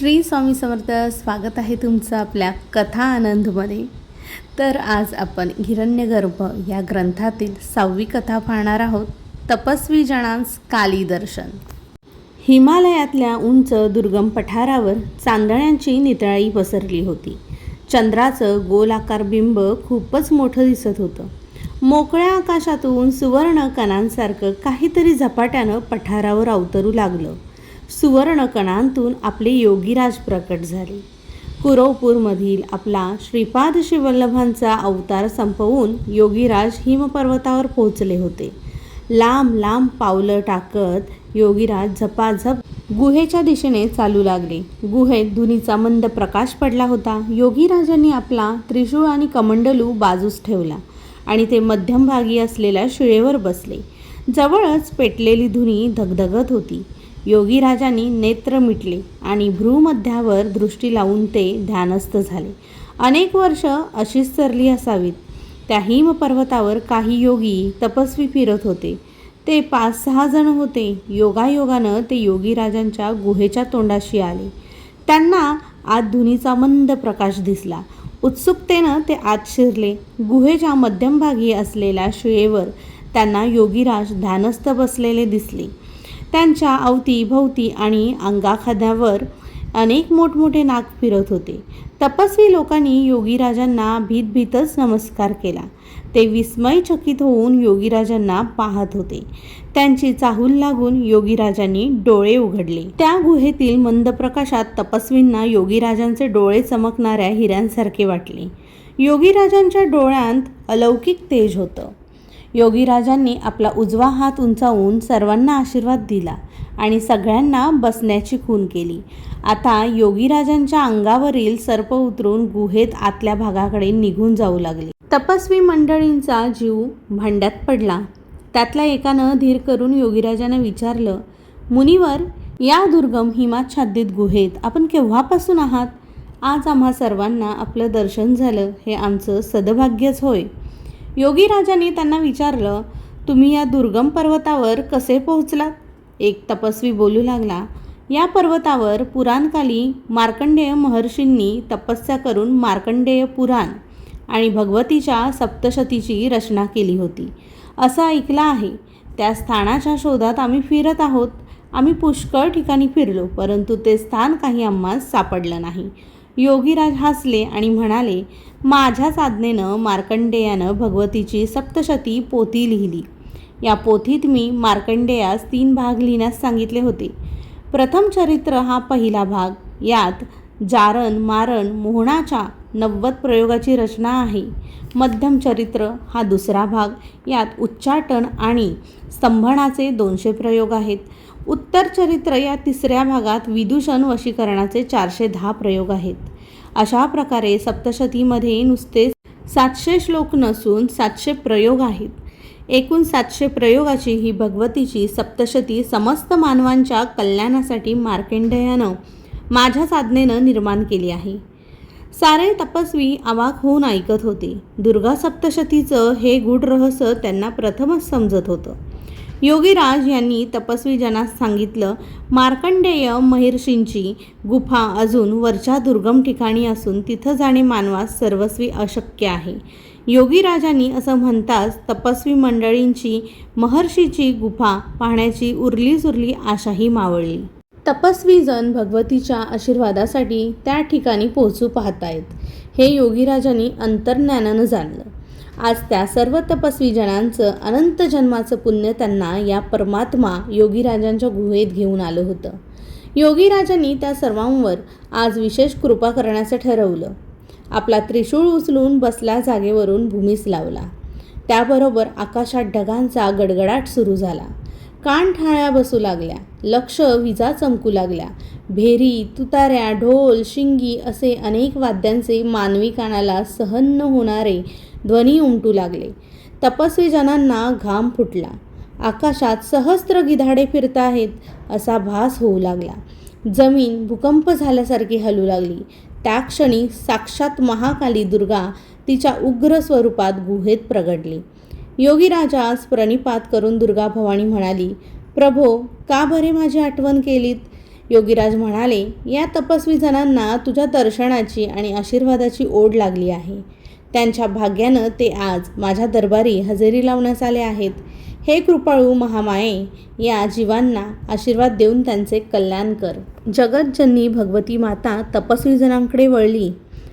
श्री स्वामी समर्थ स्वागत आहे तुमचं आपल्या कथा आनंदमध्ये. तर आज आपण हिरण्यगर्भ या ग्रंथातील सहावी कथा पाहणार आहोत तपस्वी जणांस काली दर्शन. हिमालयातल्या उंच दुर्गम पठारावर चांदण्यांची नितळाई पसरली होती. चंद्राचं गोलाकार बिंब खूपच मोठं दिसत होतं. मोकळ्या आकाशातून सुवर्ण कणांसारखं काहीतरी झपाट्यानं पठारावर अवतरू लागलं. सुवर्णकणांतून आपले योगीराज प्रकट झाले. कुरवपूरमधील आपला श्रीपाद शिवल्लभांचा अवतार संपवून योगीराज हिमपर्वतावर पोहोचले होते. लांब लांब पावलं टाकत योगीराज झपाझप गुहेच्या दिशेने चालू लागले. गुहेत धुनीचा मंद प्रकाश पडला होता. योगीराजांनी आपला त्रिशूळ आणि कमंडलू बाजूस ठेवला आणि ते मध्यमभागी असलेल्या शिळेवर बसले. जवळच पेटलेली धुनी धगधगत होती. योगीराजांनी नेत्र मिटले आणि भ्रूमध्यावर दृष्टी लावून ते ध्यानस्थ झाले. अनेक वर्ष अशीच सरली असावीत. त्या हिमपर्वतावर काही योगी तपस्वी फिरत होते. ते पाच सहा जण होते. योगायोगानं ते योगीराजांच्या गुहेच्या तोंडाशी आले. त्यांना आत धुनीचा मंद प्रकाश दिसला. उत्सुकतेनं ते आत शिरले. गुहेच्या मध्यमभागी असलेल्या शिळेवर त्यांना योगीराज ध्यानस्थ बसलेले दिसले. त्यांच्या अवतीभोवती आणि अंगाखाद्यावर अनेक मोठमोठे नाक फिरत होते. तपस्वी लोकांनी योगीराजांना भीतभीतच नमस्कार केला. ते विस्मयचकित होऊन योगीराजांना पाहत होते. त्यांची चाहूल लागून योगीराजांनी डोळे उघडले. त्या गुहेतील मंद प्रकाशात तपस्वींना योगीराजांचे डोळे चमकणाऱ्या हिऱ्यांसारखे वाटले. योगीराजांच्या डोळ्यांत अलौकिक तेज होतं. योगीराजांनी आपला उजवा हात उंचावून सर्वांना आशीर्वाद दिला आणि सगळ्यांना बसण्याची खून केली. आता योगीराजांच्या अंगावरील सर्प उतरून गुहेत आतल्या भागाकडे निघून जाऊ लागले. तपस्वी मंडळींचा जीव भांड्यात पडला. त्यातल्या एकानं धीर करून योगीराजांना विचारलं मुनिवर या दुर्गम हिमाच्छादित गुहेत आपण केव्हापासून आहात? आज आम्हा सर्वांना आपलं दर्शन झालं. हे आमचं सदभाग्यच होय. योगीराजाने त्यांना विचारलं तुम्ही या दुर्गम पर्वतावर कसे पोहोचलात? एक तपस्वी बोलू लागला या पर्वतावर पुराणकाली मार्कंडेय महर्षींनी तपस्या करून मार्कंडेय पुराण आणि भगवतीच्या सप्तशतीची रचना केली होती. असं ऐकलं आहे. त्या स्थानाच्या शोधात आम्ही फिरत आहोत. आम्ही पुष्कळ ठिकाणी फिरलो परंतु ते स्थान काही आम्हाला सापडलं नाही. योगीराज हसले आणि म्हणाले माझ्याच आज्ञेनं मार्कंडेयानं भगवतीची सप्तशती पोथी लिहिली. या पोथीत मी मार्कंडेयास तीन भाग लिहिण्यास सांगितले होते. प्रथम चरित्र हा पहिला भाग. यात जारण मारण मोहणाच्या नव्वद प्रयोगाची रचना आहे. मध्यम चरित्र हा दुसरा भाग. यात उच्चाटन आणि स्तंभनाचे दोनशे प्रयोग आहेत. उत्तर चरित्र या तिसऱ्या भागात विदूषण वशीकरणाचे चारशे दहा प्रयोग आहेत. अशा प्रकारे सप्तशतीमध्ये नुसते सातशे श्लोक नसून सातशे प्रयोग आहेत. एकूण सातशे प्रयोगाची ही भगवतीची सप्तशती समस्त मानवांच्या कल्याणासाठी मार्केंडेयानं माझ्या साधनेनं निर्माण केली आहे. सारे तपस्वी अवाक होऊन ऐकत होते. दुर्गा सप्तशतीचं हे गूढ रहस्य त्यांना प्रथमच समजत होतं. योगीराज यांनी तपस्वी जनास सांगितलं मार्कंडेय महिर्षींची गुफा अजून वरच्या दुर्गम ठिकाणी असून तिथं जाणे मानवास सर्वस्वी अशक्य आहे. योगीराजांनी असं म्हणताच तपस्वी मंडळींची महर्षीची गुफा पाहण्याची उरली सुरली आशाही मावळली. तपस्वी जण भगवतीच्या आशीर्वादासाठी त्या ठिकाणी पोहोचू पाहतायत हे योगीराजांनी अंतर्ज्ञानानं जाणलं. आज त्या सर्व तपस्वी जणांचं अनंत जन्माचं पुण्य त्यांना या परमात्मा योगीराजांच्या गुहेत घेऊन आलं होतं. योगीराजांनी त्या सर्वांवर आज विशेष कृपा करण्याचं ठरवलं. आपला त्रिशूळ उचलून बसल्या जागेवरून भूमीस लावला. त्याबरोबर आकाशात ढगांचा गडगडाट सुरू झाला. कान ठाळ्या बसू लागल्या. लक्ष विजा चमकू लागल्या. भेरी तुताऱ्या ढोल शिंगी असे अनेक वाद्यांचे मानवी कानाला सहन न होणारे ध्वनी उमटू लागले. तपस्वी जनांना घाम फुटला. आकाशात सहस्त्र गिधाडे फिरत आहेत असा भास होऊ लागला. जमीन भूकंप झाल्यासारखी हलू लागली. त्या क्षणी साक्षात महाकाली दुर्गा तिच्या उग्र स्वरूपात गुहेत प्रगडली योगीराजास प्रणिपात करून दुर्गा भवानी म्हणाली प्रभो का बरे माझी आठवण केलीत? योगीराज म्हणाले या तपस्वी जणांना तुझ्या दर्शनाची आणि आशीर्वादाची ओढ लागली आहे. त्यांच्या भाग्यानं ते आज माझ्या दरबारी हजेरी लावण्यास आले आहेत. हे कृपाळू महामाये या जीवांना आशीर्वाद देऊन त्यांचे कल्याण कर. जगतजननी भगवती माता तपस्वी जणांकडे वळली.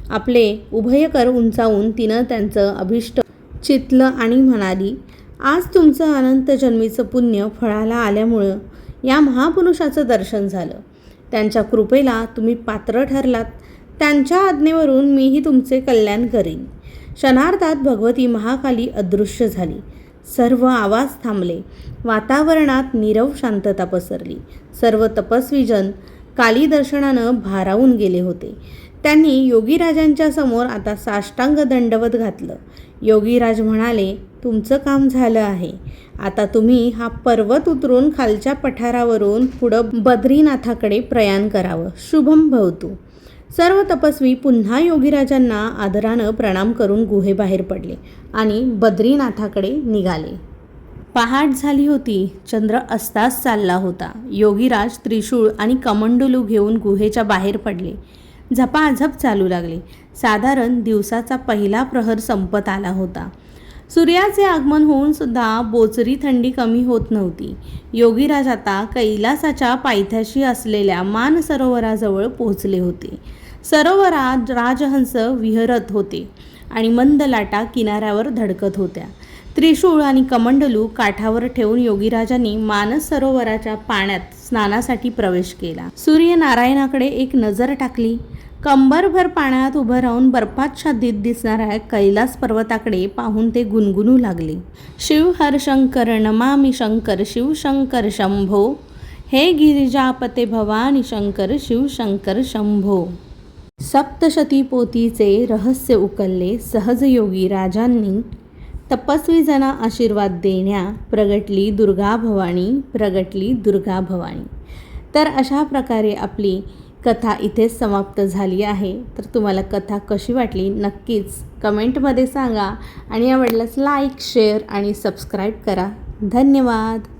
आपले उभयकर उंचावून तिनं त्यांचं अभिष्ट चितलं आणि म्हणाली आज तुमचं अनंत जन्मीचं पुण्य फळाला आल्यामुळं या महापुरुषाचं दर्शन झालं. त्यांच्या कृपेला तुम्ही पात्र ठरलात. त्यांच्या आज्ञेवरून मीही तुमचे कल्याण करीन. क्षणार्धात भगवती महाकाली अदृश्य झाली. सर्व आवाज थांबले. वातावरणात नीरव शांतता पसरली. सर्व तपस्वीजन काली दर्शनानं भारावून गेले होते. त्यांनी योगीराजांच्या समोर आता साष्टांग दंडवत घातलं. योगीराज म्हणाले तुमचं काम झालं आहे. आता तुम्ही हा पर्वत उतरून खालच्या पठारावरून पुढं बद्रीनाथाकडे प्रयाण करावं. शुभम भवतू. सर्व तपस्वी पुन्हा योगीराजांना आदरानं प्रणाम करून गुहेबाहेर पडले आणि बद्रीनाथाकडे निघाले. पहाट झाली होती. चंद्र अस्तास चालला होता. योगीराज त्रिशूळ आणि कमंडलू घेऊन गुहेच्या बाहेर पडले. झपाझप चालू लागले. साधारण दिवसाचा पहिला प्रहर संपत आला होता. सूर्याचे आगमन होऊन सुद्धा बोचरी थंडी कमी होत नव्हती. योगीराज आता कैलासाच्या पायथ्याशी असलेल्या मान सरोवराजवळ पोहोचले होते. सरोवरात राजहंस विहरत होते आणि मंद लाटा किनाऱ्यावर धडकत होत्या. त्रिशूळ आणि कमंडलू काठावर ठेवून योगीराजांनी मानस सरोवराच्या पाण्यात स्नानासाठी प्रवेश केला. सूर्यनारायणाकडे एक नजर टाकली. कंबरभर पाण्यात उभं राहून बर्फाच्छादित दिसणाऱ्या कैलास पर्वताकडे पाहून ते गुणगुणू लागले. शिव हर शंकर नमामि शंकर शिवशंकर शंभो. हे गिरिजापते भवानी शंकर शिवशंकर शंभो. सप्तशती पोतीचे रहस्य उकलले सहजयोगी राजांनी. तपस्वी जना आशीर्वाद देण्या प्रगटली दुर्गा भवानी प्रगटली दुर्गा भवानी. तर अशा प्रकारे आपली कथा इथेच समाप्त झाली आहे. तर तुम्हाला कथा कशी वाटली नक्कीच कमेंटमध्ये सांगा. आणि आवडल्यास लाईक शेअर आणि सबस्क्राईब करा. धन्यवाद.